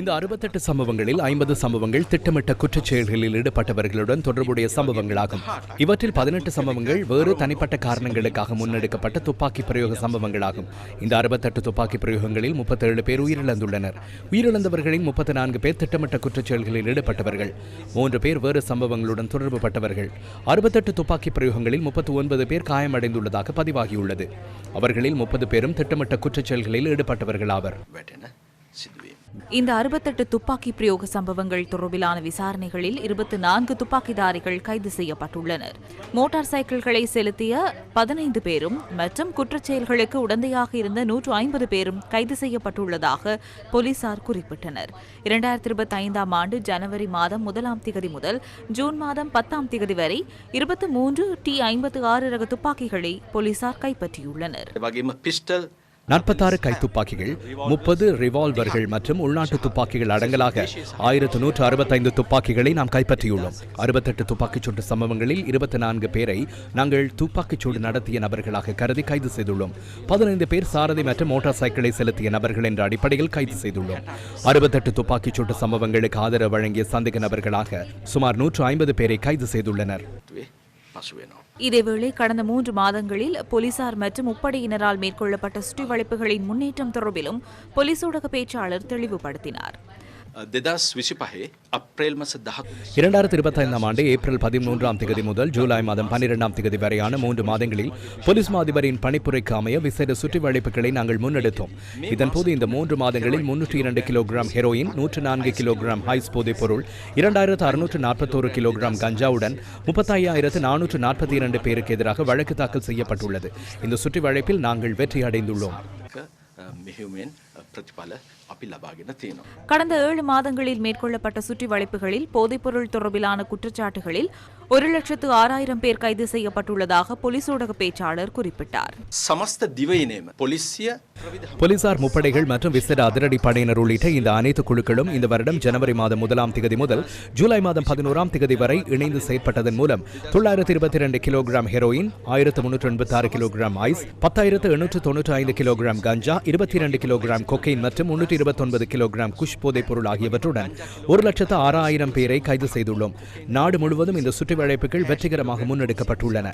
இந்த அறுபத்தெட்டு சம்பவங்களில் ஐம்பது சம்பவங்கள் திட்டமிட்ட குற்றச் செயல்களில் ஈடுபட்டவர்களுடன் தொடர்புடைய சம்பவங்களாகும். இவற்றில் பதினெட்டு சம்பவங்கள் வேறு தனிப்பட்ட காரணங்களுக்காக முன்னெடுக்கப்பட்ட துப்பாக்கி பிரயோக சம்பவங்களாகும். இந்த அறுபத்தெட்டு துப்பாக்கி பிரயோகங்களில் முப்பத்தேழு பேர் உயிரிழந்துள்ளனர். உயிரிழந்தவர்களில் முப்பத்தி நான்கு பேர் திட்டமிட்ட குற்றச் செயல்களில் ஈடுபட்டவர்கள். மூன்று பேர் வேறு சம்பவங்களுடன் தொடர்பு பட்டவர்கள். அறுபத்தெட்டு துப்பாக்கி பிரயோகங்களில் முப்பத்தி ஒன்பது பேர் காயமடைந்துள்ளதாக பதிவாகியுள்ளது. அவர்களில் முப்பது பேரும் திட்டமிட்ட குற்றச் செயல்களில் ஈடுபட்டவர்கள் ஆவர். இந்த அறுபத்தெட்டு துப்பாக்கி பிரயோக சம்பவங்கள் தொடர்பிலான விசாரணைகளில் இருபத்தி நான்கு துப்பாக்கிதாரிகள் கைது செய்யப்பட்டுள்ளனர். மோட்டார் சைக்கிள்களை செலுத்திய பதினைந்து பேரும் மற்றும் குற்றச்செயல்களுக்கு உடந்தையாக இருந்த நூற்று ஐம்பது பேரும் கைது செய்யப்பட்டுள்ளதாக போலீசார் குறிப்பிட்டனர். இரண்டாயிரத்தி இருபத்தி ஐந்தாம் ஆண்டு ஜனவரி மாதம் முதலாம் திகதி முதல் ஜூன் மாதம் பத்தாம் திகதி வரை இருபத்தி மூன்று டி ஐம்பத்தி ஆறு ரக துப்பாக்கிகளை போலீசார் கைப்பற்றியுள்ளனர். நாற்பத்தாறு கை துப்பாக்கிகள் முப்பது ரிவால்வர்கள் மற்றும் உள்நாட்டு துப்பாக்கிகள் அடங்கலாக ஆயிரத்து நூற்று அறுபத்தைந்து துப்பாக்கிகளை நாம் கைப்பற்றியுள்ளோம். அறுபத்தெட்டு துப்பாக்கிச்சூடு சம்பவங்களில் இருபத்தி நான்கு பேரை நாங்கள் துப்பாக்கிச் சூடு நடத்திய நபர்களாக கருதி கைது செய்துள்ளோம். பதினைந்து பேர் சாரதி மற்றும் மோட்டார் சைக்கிளை செலுத்திய நபர்கள் என்ற அடிப்படையில் கைது செய்துள்ளோம். அறுபத்தெட்டு துப்பாக்கிச்சூடு சம்பவங்களுக்கு ஆதரவு வழங்கிய சந்தேக நபர்களாக சுமார் நூற்று ஐம்பது பேரை கைது செய்துள்ளனர். இதேவேளை கடந்த மூன்று மாதங்களில் போலீசார் மற்றும் முப்படையினரால் மேற்கொள்ளப்பட்ட சுற்றிவளைப்புகளின் முன்னேற்றம் தொடர்பிலும் போலீஸ் ஊடக பேச்சாளர் தெளிவுபடுத்தினார். இரண்டாயிரத்தி இருபத்தைந்தாம் ஆண்டு ஏப்ரல் பதிமூன்றாம் திகதி முதல் ஜூலை மாதம் பன்னிரெண்டாம் திகதி வரையான மூன்று மாதங்களில் போலீஸ் அதிபரின் பணிப்புரைக்கு அமைய விசேட சுற்றிவளைப்புகளை நாங்கள் முன்னெடுத்தோம். இதன்போது இந்த மூன்று மாதங்களில் முன்னூற்றி இரண்டு கிலோகிராம் ஹெரோயின் நூற்று நான்கு கிலோகிராம் ஹைஸ் போதைப் பொருள் இரண்டாயிரத்து அறுநூற்று நாற்பத்தோரு கிலோகிராம் கஞ்சாவுடன் முப்பத்தையாயிரத்து நானூற்று நாற்பத்தி இரண்டு பேருக்கு எதிராக வழக்கு தாக்கல் செய்யப்பட்டுள்ளது. இந்த சுற்றிவளைப்பில் நாங்கள் வெற்றி அடைந்துள்ளோம். මෙහෙමෙන් ප්‍රතිඵල අපි ලබාගෙන තියෙනවා. கடந்த ஏழு மாதங்களில் மேற்கொள்ளப்பட்ட சுற்றிவளைப்புகளில் போதைப்பொருள் தொடர்பிலான குற்றச்சாட்டுகளில் ஒரு லட்சத்து ஆறாயிரம் பேர் கைது செய்யப்பட்டுள்ளதாக போலீஸ் ஊடக பேச்சாளர் குறிப்பிட்டார் සමස්ත දිවයිනේම පොලිසිය ප්‍රවිධ போலீசார் முப்படைகள் மற்றும் விசேட அதிரடி படையினர் உள்ளிட்ட இந்த அனைத்து குழுக்களும் இந்த வருடம் ஜனவரி மாதம் முதலாம் திகதி முதல் ஜூலை மாதம் பதினோராம் திகதி வரை இணைந்து செயற்பட்டதன் மூலம் தொள்ளாயிரத்தி இருபத்தி இரண்டு கிலோகிராம் ஹெரோயின் ஆயிரத்து முன்னூற்று எண்பத்தி ஆறு கிலோகிராம் ஐஸ் பத்தாயிரத்து எண்ணூற்று தொன்னூற்றி ஐந்து கிலோகிராம் கஞ்சா இருபத்தி இரண்டு கிலோகிராம் கொக்கைன் மற்றும் முன்னூற்றி இருபத்தி ஒன்பது கிலோகிராம் குஷ் போதைப் பொருள் ஆகியவற்றுடன் ஒரு லட்சத்து ஆறாயிரம் பேரை கைது செய்துள்ளோம். நாடு முழுவதும் இந்த சுற்றுவளைப்புகள் வெற்றிகரமாக முன்னெடுக்கப்பட்டுள்ளன.